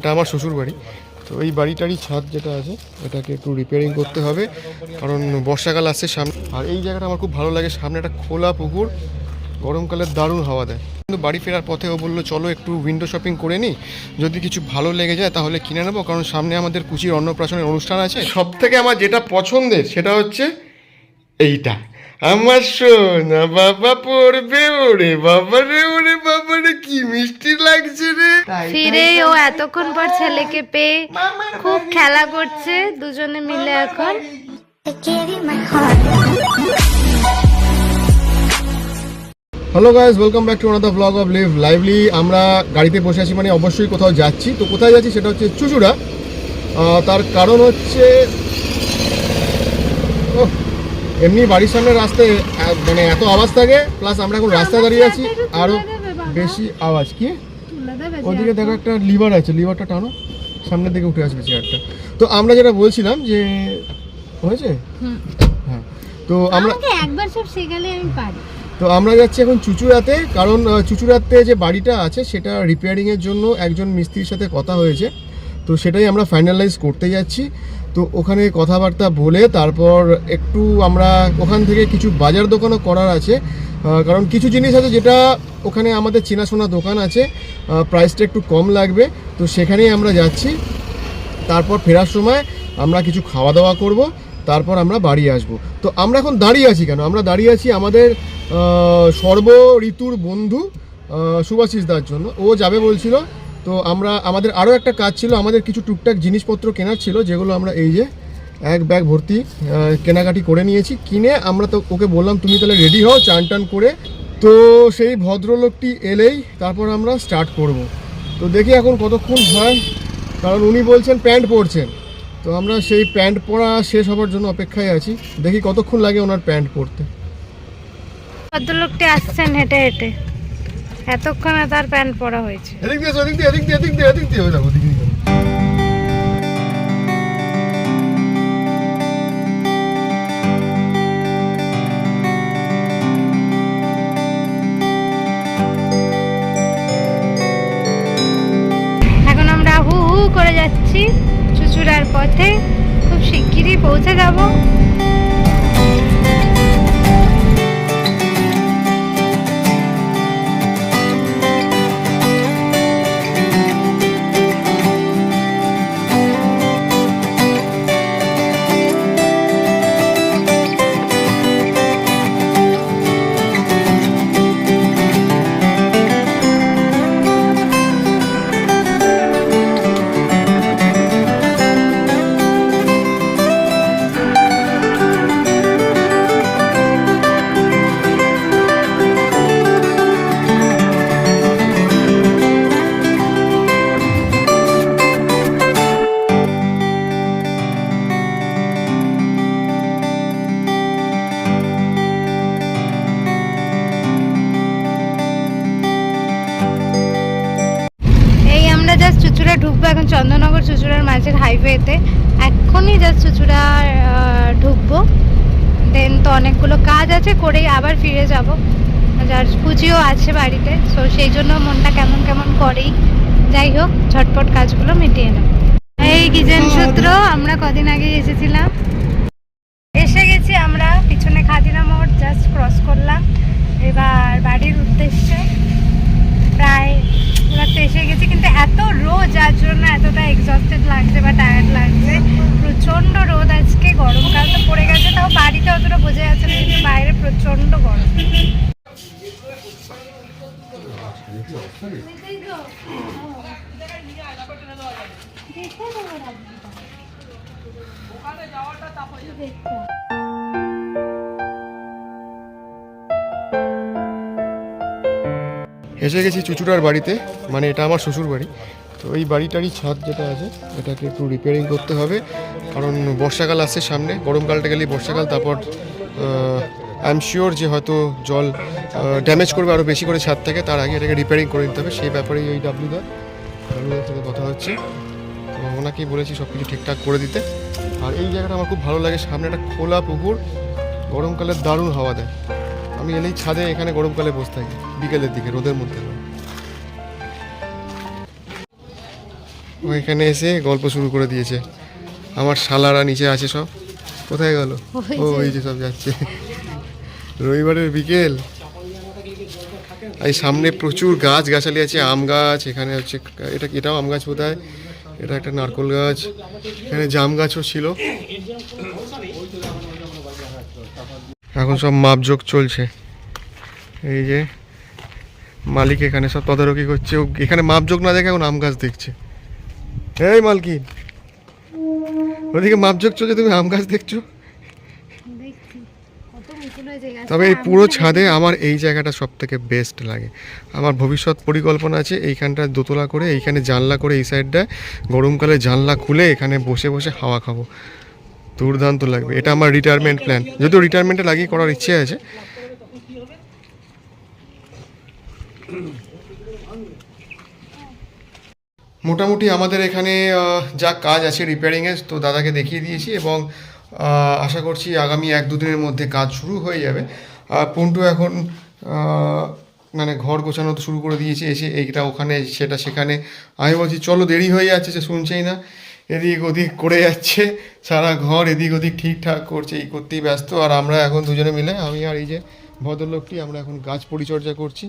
এটা আমার শ্বশুর বাড়ি তো এই বাড়িটারই ছাদ যেটা আছে, এটাকে একটু রিপেয়ারিং করতে হবে, কারণ বর্ষাকাল আসছে সামনে। আর এই জায়গাটা আমার খুব ভালো লাগে, সামনে একটা খোলা পুকুর গরমকালের দারুণ হাওয়া দেয়। কিন্তু বাড়ি ফেরার পথে ও বলল, চলো একটু উইন্ডো শপিং করে নিই যদি কিছু ভালো লেগে যায় তাহলে কিনে নেব, কারণ সামনে আমাদের কুচির অন্নপ্রাশনের অনুষ্ঠান আছে। সব থেকে আমার যেটা পছন্দের সেটা হচ্ছে এইটা। আমার সোনা বাবা পড়বে ওরে বাবা রে ওরে বাবা রে কি মিষ্টি লাগছে রে। ফিরেই ও এতক্ষণ পর ছেলেকে পেয়ে খুব খেলা করছে দুজনে মিলে এখন. Hello guys welcome back to another blog of live lively আমরা গাড়িতে বসে আছি মানে অবশ্যই কোথাও যাচ্ছি। তো কোথায় যাচ্ছি সেটা হচ্ছে চুচুড়া। আহ, তার কারণ হচ্ছে ওহ, এমনি বাড়ির সামনে রাস্তায় মানে এত আওয়াজ থাকে প্লাস আমরা এখন রাস্তায় দাঁড়িয়ে আছি আরও বেশি আওয়াজ কি? ওদিকে দেখো একটা লিভার আছে লিভারটা টানো সামনের দিকে উঠে আসবে চেয়ারটা তো আমরা যেটা বলছিলাম যে হয়েছে? হ্যাঁ। তো আমরা একবার সব শেখালে আমি পারি। তো আমরা যাচ্ছি এখন চুচুড়াতে কারণ চুচুড়াতে যে বাড়িটা আছে সেটা রিপেয়ারিংয়ের জন্য একজন মিস্ত্রির সাথে কথা হয়েছে। তো সেটাই আমরা ফাইনালাইজ করতে যাচ্ছি। তো ওখানে কথাবার্তা বলে তারপর একটু আমরা ওখান থেকে কিছু বাজার দোকানও করার আছে। কারণ কিছু জিনিস আছে যেটা ওখানে আমাদের চেনাশোনা দোকান আছে। প্রাইসটা একটু কম লাগবে। তো সেখানেই আমরা যাচ্ছি। তারপর ফেরার সময় আমরা কিছু খাওয়া দাওয়া করব। তারপর আমরা বাড়ি আসব। তো আমরা এখন দাঁড়িয়ে আছি কেন? আমরা দাঁড়িয়ে আছি আমাদের সর্ব ঋতুর বন্ধু আহ, দার জন্য। ও যাবে বলছিল তো আমরা, আমাদের আরও একটা কাজ ছিল, আমাদের কিছু টুকটাক জিনিসপত্র কেনার ছিল, যেগুলো আমরা এই যে এক ব্যাগ ভর্তি কেনাকাটি করে নিয়েছি। কিনে আমরা তো ওকে বললাম, তুমি তাহলে রেডি হও, চান টান করে। তো সেই ভদ্রলোকটি এলেই তারপর আমরা স্টার্ট করব। তো দেখি এখন কতক্ষণ হয়, কারণ উনি বলছেন প্যান্ট পরছেন। তো আমরা সেই প্যান্ট পরা শেষ হবার জন্য অপেক্ষায় আছি। দেখি কতক্ষণ লাগে ওনার প্যান্ট পরতে। ভদ্রলোকটি আসছেন হেঁটে হেঁটে। এতক্ষণে তার প্যান্ট পরা হয়েছে। এদিক দিয়ে এদিক দিয়ে এদিক দিয়ে এদিক দিয়ে এদিক দিয়ে ওই দেখো, দিয়ে। এখন আমরা হু হু করে যাচ্ছি চুচুড়ার পথে। খুব শিগগিরই পৌঁছে যাব। চুচুড়ার মাঝের হাইওয়েতে এখনই জাস্ট চুচুড়া ঢুকবো। দেন তো অনেকগুলো কাজ আছে, করেই আবার ফিরে যাব। যার পুঁজিও আছে বাড়িতে। সো সেই জন্য মনটা কেমন কেমন করেই। যাই হোক, ঝটপট কাজগুলো মিটিয়ে নেব এই কিচেন সূত্র আমরা কদিন আগে এসেছিলাম এসে গেছি আমরা পিছনে খাদিনা মোড় জাস্ট ক্রস করলাম এবার বাড়ির উদ্দেশ্যে প্রায় এবার তো এসে গেছি কিন্তু এত রোদ যার জন্য এতটা এক্সস্টেড লাগছে বা টায়ার্ড লাগছে। প্রচণ্ড রোদ আজকে গরমকাল তো পড়ে গেছে তাও বাড়িতে অতটা বোঝা যাচ্ছে না কিন্তু বাইরে প্রচণ্ড গরম। এসে গেছি চুচুড়ার বাড়িতে মানে এটা আমার শ্বশুর বাড়ি। তো এই বাড়িটারই ছাদ যেটা আছে, এটাকে একটু রিপেয়ারিং করতে হবে। কারণ বর্ষাকাল আসছে সামনে, গরমকালটা গেলেই বর্ষাকাল, তারপর আই এম শিওর যে হয়তো জল ড্যামেজ করবে আরও বেশি করে ছাদ থেকে, তার আগে এটাকে রিপেয়ারিং করে নিতে হবে। সেই ব্যাপারেই ওই ডাব্লিউদা ডাব্লিউদার সাথে কথা হচ্ছে। তো ওনাকেই বলেছি সব কিছু ঠিকঠাক করে দিতে। আর এই জায়গাটা আমার খুব ভালো লাগে, সামনে একটা খোলা পুকুর গরমকালের দারুণ হাওয়া দেয়। আমি এলেই ছাদে এখানে গরমকালে বসে থাকি বিকেলের দিকে রোদের মধ্যে। ও এখানে এসে গল্প শুরু করে দিয়েছে। আমার শালারা নিচে আছে সব। কোথায় গেল? ও। ওই যে সব যাচ্ছে। রবিবারের বিকেল। এই সামনে প্রচুর গাছ গাছালি আছে আম গাছ এখানে হচ্ছে এটা এটাও আম গাছ বোধ এটা একটা নারকোল গাছ। এখানে জাম গাছও ছিল। এখন সব মাপজোক চলছে। এই যে মালিক এখানে সব তদারকি করছে। ও এখানে মাপজোক না দেখে এখন আম গাছ দেখছে। এই মালকিন ওদিকে মাপজোক চলছে তুমি আম গাছ দেখছ। তবে এই পুরো ছাদে আমার এই জায়গাটা সব থেকে বেস্ট লাগে। আমার ভবিষ্যৎ পরিকল্পনা আছে এইখানটা দোতলা করে এইখানে জানলা করে এই সাইডটায় গরমকালে জানলা খুলে এখানে বসে বসে হাওয়া খাব। দুর্দান্ত লাগবে। এটা আমার রিটায়ারমেন্ট প্ল্যান যদিও রিটায়ারমেন্টে লাগিয়ে করার ইচ্ছে আছে। মোটামুটি আমাদের এখানে যা কাজ আছে রিপেয়ারিংয়ের তো দাদাকে দেখিয়ে দিয়েছি এবং আশা করছি আগামী এক দুদিনের মধ্যে কাজ শুরু হয়ে যাবে। পন্টু এখন মানে ঘর গোছানো তো শুরু করে দিয়েছে, এসে এইটা ওখানে, সেটা সেখানে। আমি বলছি, চলো দেরি হয়ে যাচ্ছে, সে শুনছেই না। এদিক ওদিক করে যাচ্ছে সারা ঘর এদিক ওদিক ঠিকঠাক করছে এই করতেই ব্যস্ত। আর আমরা এখন দুজনে মিলে আমি আর এই যে ভদ্রলোকটি আমরা এখন গাছ পরিচর্যা করছি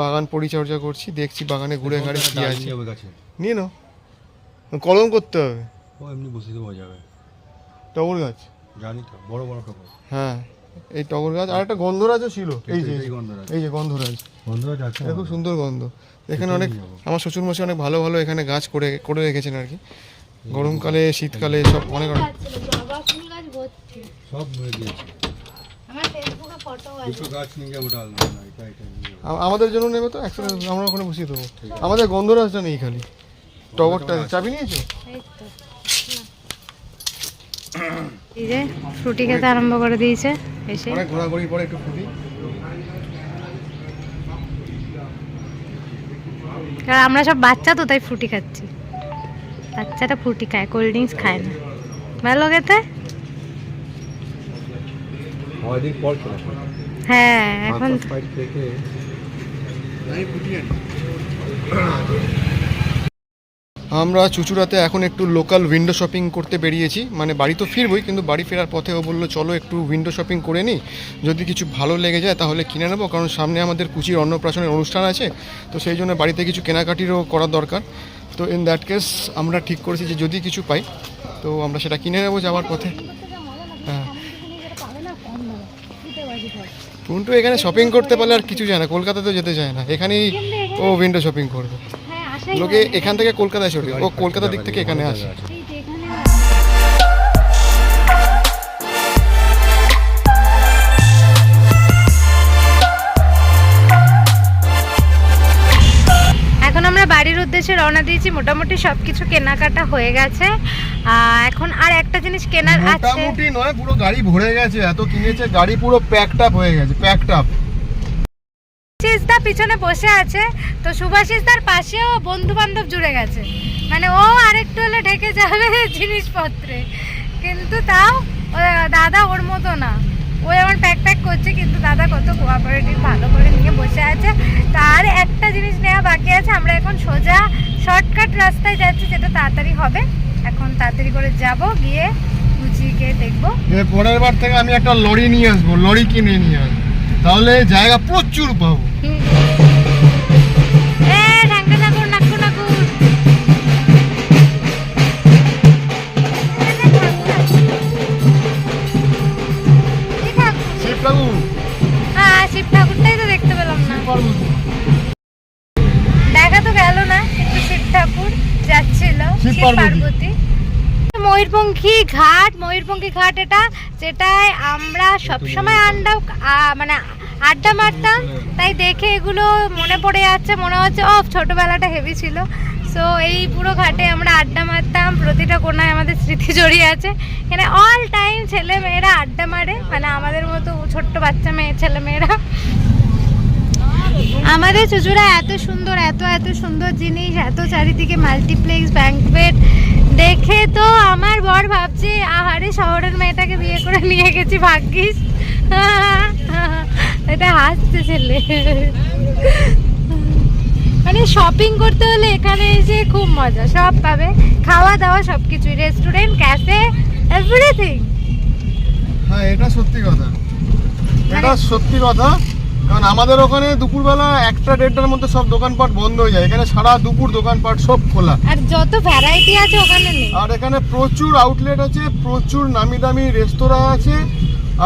বাগান পরিচর্যা করছি দেখছি বাগানে ঘুরে ঘাড়ে কী আছে। নিয়ে নাও। কলম করতে হবে। ও এমনি বসে দেওয়া যাবে। টগর গাছ? জানি তো বড় বড় খবর হ্যাঁ এই টগর গাছ আর একটা গন্ধরাজও ছিল। এই যে এই এই যে গন্ধরাজ যাচ্ছে এটা খুব সুন্দর গন্ধ। এখানে অনেক। আমার শ্বশুরমশাই অনেক ভালো ভালো এখানে গাছ করে করে রেখেছেন আর কি। গরমকালে শীতকালে সব অনেক। সব আমাদের জন্য নেবে তো? একসাথে আমরা ওখানে বসিয়ে দেবো। আমাদের গন্ধরাজটা নেই খালি। টগরটা চাবি নিয়েছো? এই যে ফ্রুটি খেতে আরম্ভ করে দিয়েছে এসে। অনেক ঘোরাঘুরি পরে একটু ফুটি কারণ আমরা সব বাচ্চা তো তাই ফ্রুটি খাচ্ছি। বাচ্চাটা ফ্রুটি খায় কোল্ড ড্রিঙ্কস খায় না। ভালো খেতে? হ্যাঁ এখন আমরা চুচুড়াতে এখন একটু লোকাল উইন্ডো শপিং করতে বেরিয়েছি। মানে বাড়ি তো ফিরবই, কিন্তু বাড়ি ফেরার পথে ও বলল, চলো একটু উইন্ডো শপিং করে নিই যদি কিছু ভালো লেগে যায় তাহলে কিনে নেব, কারণ সামনে আমাদের কুচির অন্নপ্রাশনের অনুষ্ঠান আছে। তো সেই জন্য বাড়িতে কিছু কেনাকাটিরও করা দরকার। তো ইন দ্যাট কেস আমরা ঠিক করেছি যে যদি কিছু পাই, তো আমরা সেটা কিনে নেব যাওয়ার পথে। হ্যাঁ। পুন্টু এখানে শপিং করতে পারলে আর কিছু যায় না, কলকাতাতেও যেতে চায় না। এখানেই ও উইন্ডো শপিং করবে। লোকে এখান থেকে কলকাতায় চলে ও কলকাতা দিক থেকে এখানে আসে। বাড়ির উদ্দেশ্যে রওনা দিয়েছি। মোটামুটি সব কিছু কেনাকাটা হয়ে গেছে। এখন আর একটা জিনিস কেনার আছে। মোটামুটি নয় পুরো গাড়ি ভরে গেছে। এত কিনেছে গাড়ি পুরো প্যাকড আপ হয়ে গেছে প্যাকড আপ পিছনে বসে আছে। তো সুভাষিসদার পাশেও বন্ধু বান্ধব জুড়ে গেছে। মানে ও আরেকটু হলে ঢেকে যাবে জিনিসপত্রে। কিন্তু তাও দাদা ওর মতো না। ও আমার প্যাক প্যাক করছে কিন্তু দাদা কত কোঅপারেটিভ ভালো করে নিয়ে বসে আছে। তার একটা জিনিস নেওয়া বাকি আছে আমরা এখন সোজা শর্টকাট রাস্তায় যাচ্ছি যেটা তাড়াতাড়ি হবে। এখন তাড়াতাড়ি করে যাব গিয়ে কুচিকে দেখব। পরের বার থেকে আমি একটা লরি নিয়ে আসব লরি কিনে নিয়ে আসব। তাহলে জায়গা প্রচুর পাবো। শিব ঠাকুরটাই তো দেখতে পেলাম না। দেখা তো গেল না কিন্তু শিব ঠাকুর যাচ্ছিল শিব পার্বতী। ময়ূরপঙ্খী ঘাট ময়ূরপঙ্খী ঘাট এটা যেটায় আমরা সবসময় আন্ডা মানে আড্ডা মারতাম তাই দেখে এগুলো মনে পড়ে যাচ্ছে মনে হচ্ছে ও ছোটবেলাটা হেভি ছিল সো এই পুরো ঘাটে আমরা আড্ডা মারতাম। প্রতিটা কোনায় আমাদের স্মৃতি জড়িয়ে আছে। এখানে অল টাইম ছেলে মেয়েরা আড্ডা মারে। মানে আমাদের মতো ছোট্ট বাচ্চা মেয়ে, ছেলে মেয়েরা। আমাদের চুচুরা এত সুন্দর, এত এত সুন্দর জিনিস, এত চারিদিকে মাল্টিপ্লেক্স ব্যাংকোয়েট দেখে তো আমার বর ভাবছে, আহারে, শহরের মেয়েটাকে বিয়ে করে নিয়ে গেছি, ভাগ্যিস। এটা হাসছে ছেলে। মানে শপিং করতে হলে এখানে এসে খুব মজা। সব পাবে। খাওয়া দাওয়া সব কিছুই রেস্টুরেন্ট ক্যাফে এভরিথিং হ্যাঁ এটা সত্যি কথা। এটা সত্যি কথা। কারণ আমাদের ওখানে দুপুরবেলা একটা দেড়টার মধ্যে সব দোকানপাট বন্ধ হয়ে যায়। এখানে সারা দুপুর দোকানপাট সব খোলা। আর যত ভ্যারাইটি আছে ওখানে নেই। আর এখানে প্রচুর আউটলেট আছে প্রচুর নামি দামি রেস্তোরাঁ আছে।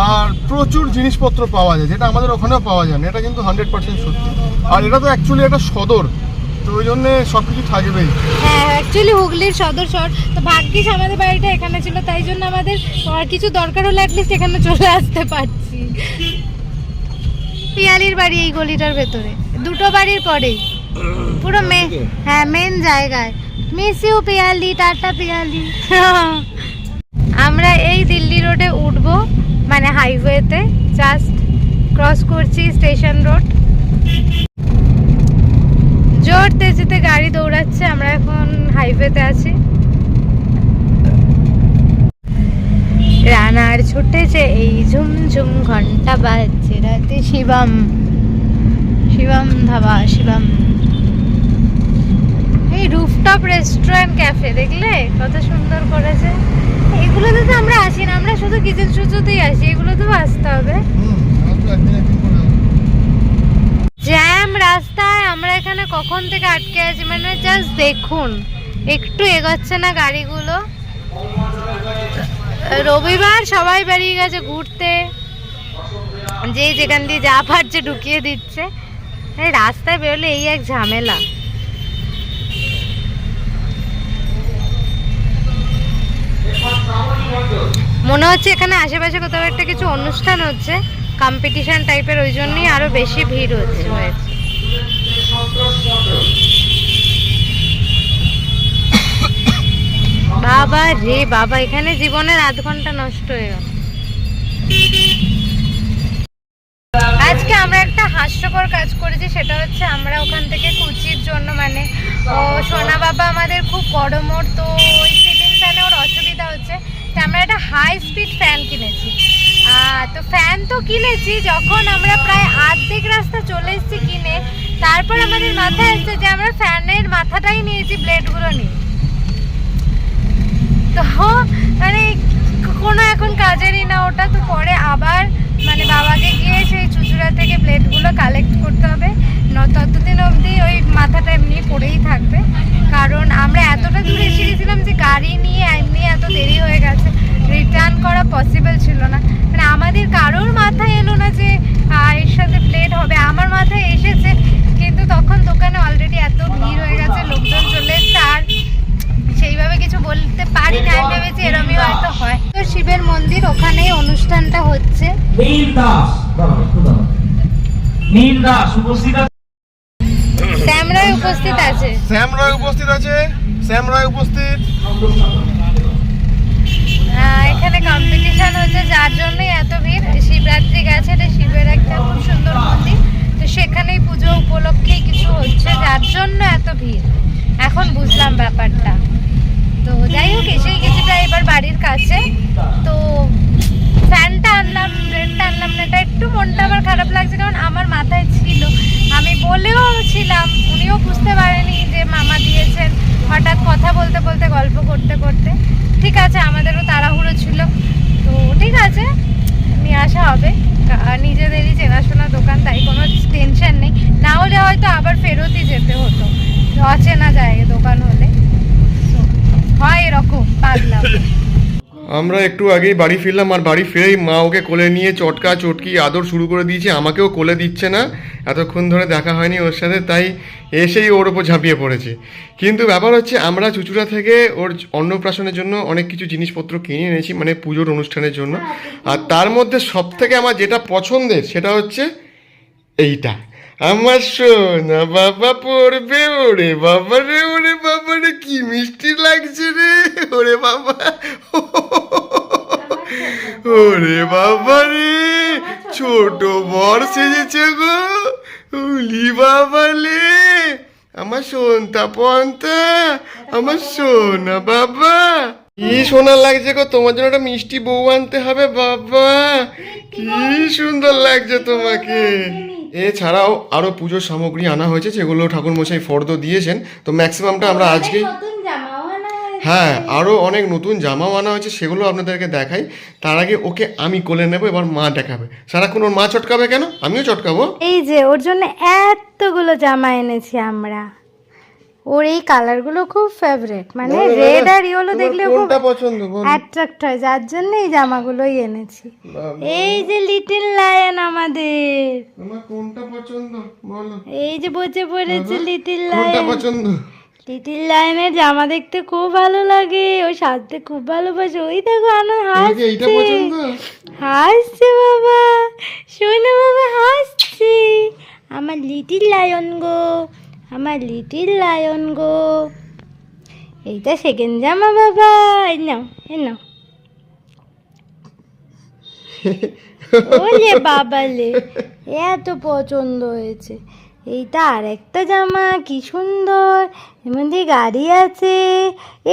আর প্রচুর জিনিসপত্র পাওয়া যায় যেটা আমাদের ওখানেও পাওয়া যায় না এটা কিন্তু হান্ড্রেড পার্সেন্ট সত্যি। আর এটা তো অ্যাকচুয়ালি একটা সদর তো ওই জন্যে সব কিছু থাকবেই। হ্যাঁ অ্যাকচুয়ালি হুগলির সদর শহর তো ভাগ্যিস আমাদের বাড়িটা এখানে ছিল তাই জন্য আমাদের আর কিছু দরকার হলে অ্যাটলিস্ট এখানে চলে আসতে পারছি। পিয়ালির বাড়ি এই গলিটার ভেতরে দুটো বাড়ির পরেই। পুরো মে হ্যাঁ মেন জায়গায়। Miss you Piyali tata Piyali. আমরা এই দিল্লি রোডে উঠবো। মানে হাইওয়েতে জাস্ট ক্রস করছি স্টেশন রোড জোর তেজিতে গাড়ি দৌড়াচ্ছে, আমরা এখন হাইওয়েতে আছি। রানার ছুটেছে, এই ঝুমঝুম ঘণ্টা বাজছে রাতে শিবম। শিবম ধাবা, শিবম। এই রুফটপ রেস্টুরেন্ট ক্যাফে দেখলে? কত সুন্দর করেছে। এগুলোতে তো আমরা আসি না আমরা শুধু কিচেন সুচুতেই আসি এগুলো তো আসতে হবে। জ্যাম রাস্তায় আমরা এখানে কখন থেকে আটকে আছি মানে জাস্ট দেখুন একটু এগোচ্ছে না গাড়িগুলো। রবিবার সবাই বেরিয়ে গেছে ঘুরতে। যে যেখান দিয়ে যা পারছে ঢুকিয়ে দিচ্ছে। রাস্তায় বেরোলে এই এক ঝামেলা। মনে হচ্ছে এখানে আশেপাশে কোথাও একটা কিছু অনুষ্ঠান হচ্ছে। কম্পিটিশন টাইপের ওই জন্যই আরও বেশি ভিড় হচ্ছে। হয়েছে বাবা রে বাবা, এখানে জীবনের আধ ঘণ্টা নষ্ট হয়ে গেল। আজকে আমরা একটা হাস্যকর কাজ করেছি, সেটা হচ্ছে আমরা ওখান থেকে কুচির জন্য মানে ও সোনা বাবা আমাদের খুব মোড়, তো ওই সিলিং ফ্যানে ওর অসুবিধা হচ্ছে আমরা একটা হাই স্পিড ফ্যান কিনেছি। তো ফ্যান তো কিনেছি, যখন আমরা প্রায় আর্ধেক রাস্তা চলে এসেছি কিনে, তারপর আমাদের মাথায় আসছে যে আমরা ফ্যানের মাথাটাই নিয়েছি ব্লেডগুলো নিয়ে। তো মানে কোনো এখন কাজেরই না, ওটা তো পরে আবার মানে বাবাকে গিয়ে সেই চুচুড়া থেকে ব্লেডগুলো কালেক্ট করতে হবে। ততদিন অবধি ওই মাথাটা এমনি পড়েই থাকবে। কারণ আমরা এতটা দূরে এসে গেছিলাম যে গাড়ি নিয়ে এমনি এত দেরি হয়ে গেছে রিটার্ন করা পসিবল ছিল না। মানে আমাদের কারোর মাথায় এলো না যে এর সাথে প্লেট হবে। আমার মাথায় এসেছে, কিন্তু তখন দোকানে অলরেডি এত ভিড় হয়ে গেছে, লোকজন চলে এসছে, আর সেইভাবে কিছু বলতে পারি না আমি ভেবেছি এরমই হয়তো হয়। তো শিবের মন্দির ওখানেই অনুষ্ঠানটা হচ্ছে। নীল দাস। নীল দাস, উপস্থিত রায় উপস্থিত আছে। শ্যাম রায় উপস্থিত আছে? শ্যাম রায় উপস্থিত এখানে কম্পিটিশন হচ্ছে যার জন্যই এত ভিড়। শিবরাত্রি গেছে এটা শিবের একটা খুব সুন্দর মন্দির। তো সেখানেই পুজো উপলক্ষেই কিছু হচ্ছে যার জন্য এত ভিড়। এখন বুঝলাম ব্যাপারটা। তো যাই হোক এসেই গেছি প্রায় এবার বাড়ির কাছে। তো ফ্যানটা আনলাম ব্রেডটা আনলাম না এটা একটু মনটা আমার খারাপ লাগছে কারণ আমার মাথায় ছিল আমি বলেও উনিও বুঝতে পারেনি যে মামা দিয়েছেন হঠাৎ কথা বলতে বলতে, গল্প করতে করতে। ঠিক আছে, আমাদেরও তাড়াহুড়ো ছিল। তো ঠিক আছে, নিয়ে আসা হবে। নিজেদেরই চেনাশোনা দোকান, তাই কোনো টেনশন নেই। না হলে হয়তো আবার ফেরতই যেতে হতো। অচেনা যায় দোকান হলে। হয় এরকম পাগলাম আমরা একটু আগেই বাড়ি ফিরলাম আর বাড়ি ফিরেই মা ওকে কোলে নিয়ে চটকা, চটকি, আদর শুরু করে দিয়েছে। আমাকেও কোলে দিচ্ছে না। এতক্ষণ ধরে দেখা হয়নি ওর সাথে, তাই এসেই ওর ওপর ঝাঁপিয়ে পড়েছে। কিন্তু ব্যাপার হচ্ছে, আমরা চুচুড়া থেকে ওর অন্নপ্রাশনের জন্য অনেক কিছু জিনিসপত্র কিনে এনেছি মানে পুজোর অনুষ্ঠানের জন্য। আর তার মধ্যে সব থেকে আমার যেটা পছন্দের, সেটা হচ্ছে এইটা। আমার সোনা বাবা পড়বে, ওরে বাবা রে, ওরে বাবা রে, কি মিষ্টি লাগছে রে, ওরে বাবা। ওরে বাবা রে, ছোট বর সেজেছে গো, উলি বাবা লে। আমার সোনতা পন্তা আমার সোনা বাবা। কি সোনা লাগছে গো, তোমার জন্য একটা মিষ্টি বউ আনতে হবে বাবা। কি সুন্দর লাগছে তোমাকে। এছাড়াও আরও পুজোর সামগ্রী আনা হয়েছে যেগুলো ঠাকুরমশাই ফর্দ দিয়েছেন। তো ম্যাক্সিমামটা আমরা আজকেই। হ্যাঁ আরও অনেক নতুন জামাও আনা হয়েছে সেগুলো আপনাদেরকে দেখাই। তার আগে ওকে আমি কোলে নেব এবার মা দেখাবে। সারাক্ষণ ওর মা চটকাবে কেন? আমিও চটকাবো। এই যে ওর জন্য এতগুলো জামা এনেছি আমরা। ওর এই কালারগুলো খুব ফেভারেট মানে রেড আর ইয়েলো দেখলে খুব পছন্দ অ্যাট্রাক্ট হয় যার জন্য এই জামাগুলোই এনেছি। এই যে লিটিল লায়ন আমাদের। পছন্দ? বলো। এই যে বসে পড়েছে লিটিল কোনটা পছন্দ? লিটিল লায়নের জামা দেখতে খুব ভালো লাগে ও সাজতে খুব ভালোবাসে। ওই দেখো আনা কি এইটা হাসছে। পছন্দ? হাসছে বাবা শোনো বাবা হাসছে। আমার লিটিল লায়ন গো আমার লিটিল লায়ন গো। এইটা সেকেন্ড জামা বাবা এই নাও এই নাও। ওলে বাবালে, এত পছন্দ হয়েছে। এইটা আরেকটা জামা, কি সুন্দর। মধ্যে গাড়ি আছে,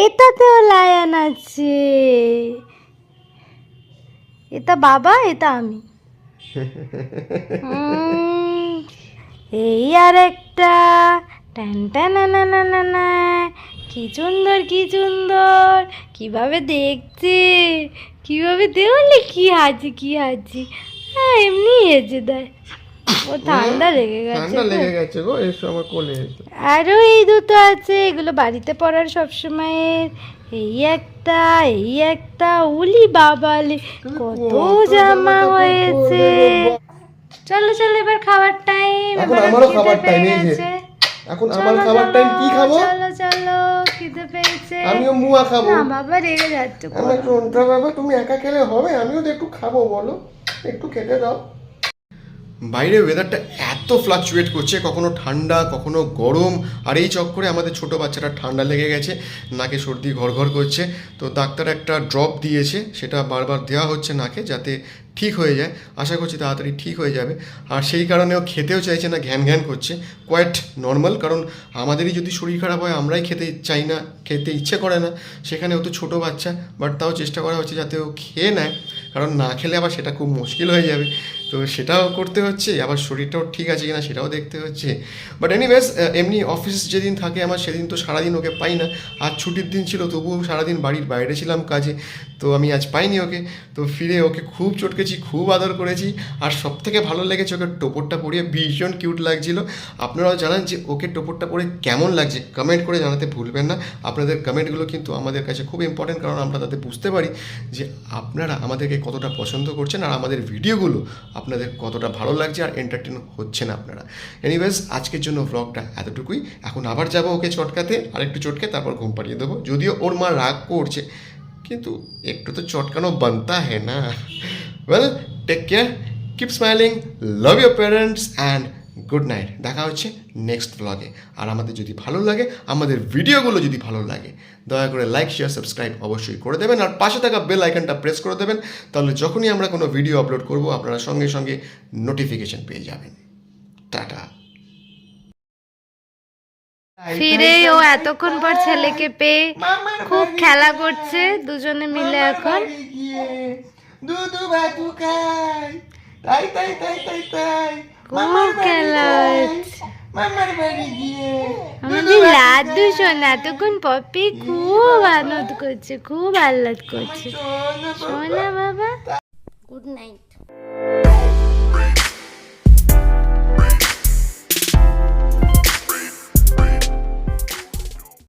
এটাতেও লায়ন আছে। এটা বাবা, এটা আমি। এই আর একটা টান টান না না না। কি সুন্দর কি সুন্দর। কীভাবে দেখছে? কীভাবে দেখলে কি হাজি কি হাজি হ্যাঁ এমনি হেজে দেয়। ও ঠান্ডা লেগে গেছে ঠান্ডা লেগে গেছে গো এসো আমার কোলে আরও এই দুটো আছে এগুলো বাড়িতে পড়ার সবসময়ের এই একটা এই একটা উলি বাবালে কত জামা হয়েছে। চলো চলো এবার খাবার টাইম এখন আমারও খাবার যে। এখন আমার খাবার টাইম কি খাব? চলো চলো। খিদে পেয়েছে। আমিও মুয়া খাব। না বাবা রেগে যাচ্ছে। আমার কোনটা বাবা তুমি একা খেলে হবে? আমিও তো একটু খাব বলো। একটু খেতে দাও। বাইরে ওয়েদারটা এত ফ্লাকচুয়েট করছে কখনো ঠান্ডা কখনো গরম আর এই চক্করে আমাদের ছোট বাচ্চাটা ঠান্ডা লেগে গেছে নাকে সর্দি ঘর ঘর করছে। তো ডাক্তার একটা ড্রপ দিয়েছে সেটা বারবার দেওয়া হচ্ছে নাকে যাতে ঠিক হয়ে যায়। আশা করছি তাড়াতাড়ি ঠিক হয়ে যাবে। আর সেই কারণেও খেতেও চাইছে না, ঘ্যান ঘ্যান করছে। কোয়াইট নর্মাল কারণ আমাদেরই যদি শরীর খারাপ হয়, আমরাই খেতে চাই না, খেতে ইচ্ছে করে না। সেখানে ও তো ছোটো বাচ্চা বাট তাও চেষ্টা করা হচ্ছে যাতে ও খেয়ে নেয়। কারণ না খেলে আবার সেটা খুব মুশকিল হয়ে যাবে। তো সেটাও করতে হচ্ছে, আবার শরীরটাও ঠিক আছে কিনা সেটাও দেখতে হচ্ছে। বাট এনিওয়েজ এমনি অফিস যেদিন থাকে আমার, সেদিন তো সারাদিন ওকে পাই না। আজ ছুটির দিন ছিল, তবুও সারাদিন বাড়ির বাইরে ছিলাম কাজে। তো আমি আজ পাইনি ওকে। তো ফিরে ওকে খুব চটকেছি, খুব আদর করেছি আর সব থেকে ভালো লেগেছে ওকে টোপরটা পরিয়ে ভীষণ কিউট লাগছিল। আপনারাও জানান যে ওকে টোপরটা পরে কেমন লাগছে। কমেন্ট করে জানাতে ভুলবেন না। আপনাদের কমেন্টগুলো কিন্তু আমাদের কাছে খুব ইম্পর্টেন্ট কারণ আমরা তাতে বুঝতে পারি যে আপনারা আমাদেরকে কতটা পছন্দ করছেন আর আমাদের ভিডিওগুলো আপনাদের কতটা ভালো লাগছে আর এন্টারটেন হচ্ছেন আপনারা। এনিওয়েজ আজকের জন্য ব্লগটা এতটুকুই। এখন আবার যাব ওকে চটকাতে আর একটু চটকে তারপর ঘুম পাড়িয়ে দেবো। যদিও ওর মা রাগ করছে কিন্তু একটু তো চটকানো বানতা হ্যাঁ না well take care keep smiling love your parents and good night দেখা হচ্ছে নেক্সট ব্লগে আর আমাদের যদি ভালো লাগে, আমাদের ভিডিওগুলো যদি ভালো লাগে, দয়া করে লাইক শেয়ার সাবস্ক্রাইব অবশ্যই করে দেবেন। আর পাশে থাকা বেল আইকনটা প্রেস করে দেবেন, তাহলে যখনই আমরা কোনো ভিডিও আপলোড করব, আপনারা সঙ্গে সঙ্গে নোটিফিকেশন পেয়ে যাবেন। টাটা। ফিরে ও এতক্ষণ পর ছেলেকে পেয়ে খুব খেলা করছে দুজনে মিলে এখন। দুধু ভাতু খাই তাই তাই তাই তাই তাই। খুব খেলা আমাদের লাড্ডু সোনা এতক্ষণ পপি খুব আনন্দ করছে খুব আহ্লাদ করছে। সোনা বাবা। Good night.